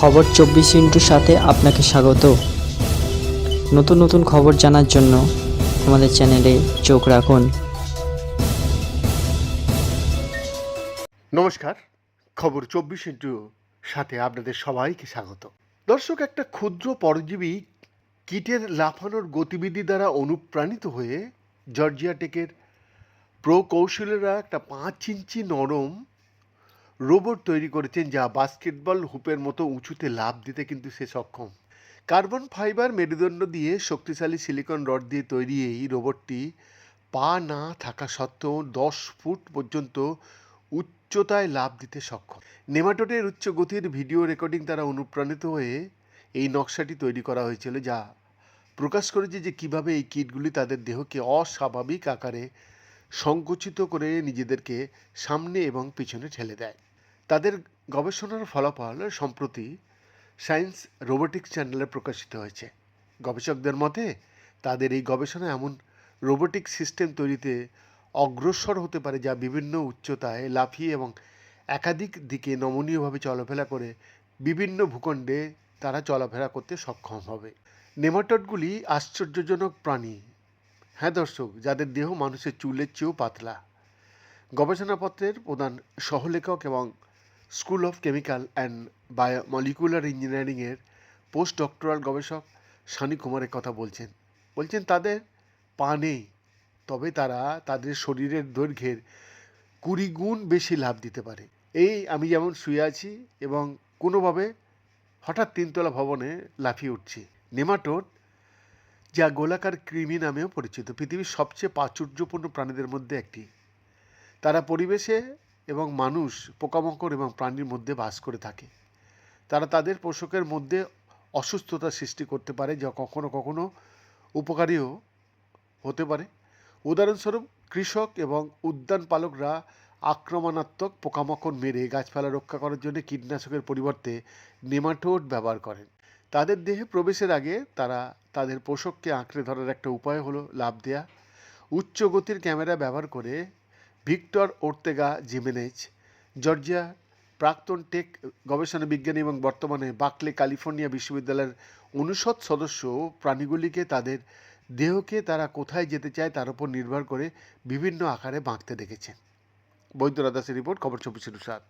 খবর চব্বিশ ইন্টুর সাথে আপনাকে স্বাগত। নতুন নতুন খবর জানার জন্য আমাদের চ্যানেলে চোখ রাখুন। নমস্কার, খবর চব্বিশ ইন্টু সাথে আপনাদের সবাইকে স্বাগত। দর্শক, একটা ক্ষুদ্র পরজীবী কীটের লাফানোর গতিবিধি দ্বারা অনুপ্রাণিত হয়ে জর্জিয়া টেকের প্রকৌশলীরা একটা পাঁচ ইঞ্চি নরম রোবট তৈরি করেছেন যা বাস্কেটবল হুপের মতো উঁচুতে লাফ দিতে কিন্তু সে সক্ষম। কার্বন ফাইবার মেরুদণ্ড দিয়ে শক্তিশালী সিলিকন রড দিয়ে তৈরি এই রোবটটি পা না থাকা সত্ত্বেও দশ ফুট পর্যন্ত উচ্চতায় লাভ দিতে সক্ষম। নেমাটোডের উচ্চ গতির ভিডিও রেকর্ডিং দ্বারা অনুপ্রাণিত হয়ে এই নকশাটি তৈরি করা হয়েছিল, যা প্রকাশ করেছে যে কীভাবে এই কিটগুলি তাদের দেহকে অস্বাভাবিক আকারে সংকুচিত করে নিজেদেরকে সামনে এবং পিছনে ঠেলে দেয়। তাদের গবেষণার ফলাফল সম্প্রতি সায়েন্স রোবোটিক্স চ্যানেলে প্রকাশিত হয়েছে। গবেষকদের মতে, তাদের এই গবেষণা এমন রোবোটিক সিস্টেম তৈরিতে অগ্রসর হতে পারে যা বিভিন্ন উচ্চতায় লাফিয়ে এবং একাধিক দিকে নমনীয়ভাবে চলাফেরা করে বিভিন্ন ভূখণ্ডে তারা চলাফেরা করতে সক্ষম হবে। নেমাটডগুলি আশ্চর্যজনক প্রাণী। হ্যাঁ দর্শক, যাদের দেহ মানুষের চুলের চেয়েও পাতলা। গবেষণাপত্রের প্রধান সহলেখক এবং school of chemical and biomolecular ইঞ্জিনিয়ারিংয়ের পোস্ট ডক্টরাল গবেষক সানি কুমারের কথা বলছেন। বলছেন, তাদের পা নেই, তবে তারা তাদের শরীরের দৈর্ঘ্যের কুড়ি গুণ বেশি লাভ দিতে পারে। এই আমি যেমন শুয়ে আছি এবং কোনোভাবে হঠাৎ তিনতলা ভবনে লাফিয়ে উঠছি। নেমাটোড, যা গোলাকার কৃমি নামেও পরিচিত, পৃথিবীর সবচেয়ে প্রাচুর্যপূর্ণ প্রাণীদের মধ্যে একটি। তারা পরিবেশে এবং মানুষ পোকামাকড় এবং প্রাণীর মধ্যে বাস করে থাকে। তারা তাদের পোষকের মধ্যে অসুস্থতা সৃষ্টি করতে পারে, যা কখনো কখনো উপকারীও হতে পারে। উদাহরণস্বরূপ, কৃষক এবং উদ্যান পালকরা আক্রমণাত্মক পোকামাকড় মেরে গাছপালা রক্ষা করার জন্য কীটনাশকের পরিবর্তে নেমাটোড ব্যবহার করেন। তাদের দেহে প্রবেশের আগে তারা তাদের পোষককে আঁকড়ে ধরার একটা উপায় হলো লাভ দেয়া। উচ্চ গতির ক্যামেরা ব্যবহার করে ভিক্টর ওর্তেগা জিমেনেজ, জর্জিয়া প্রাক্তন টেক, গবেষণা বিজ্ঞানী এবং বর্তমানে বাকলে ক্যালিফোর্নিয়া বিশ্ববিদ্যালয়ের অনুষদ সদস্য প্রাণীগুলিকে তাদের দেহকে তারা কোথায় যেতে চায় তার উপর নির্ভর করে বিভিন্ন আকারে বাঁকতে দেখেছেন। বৈদ্যনাথ দাসের রিপোর্ট, খবর চব্বিশ সাত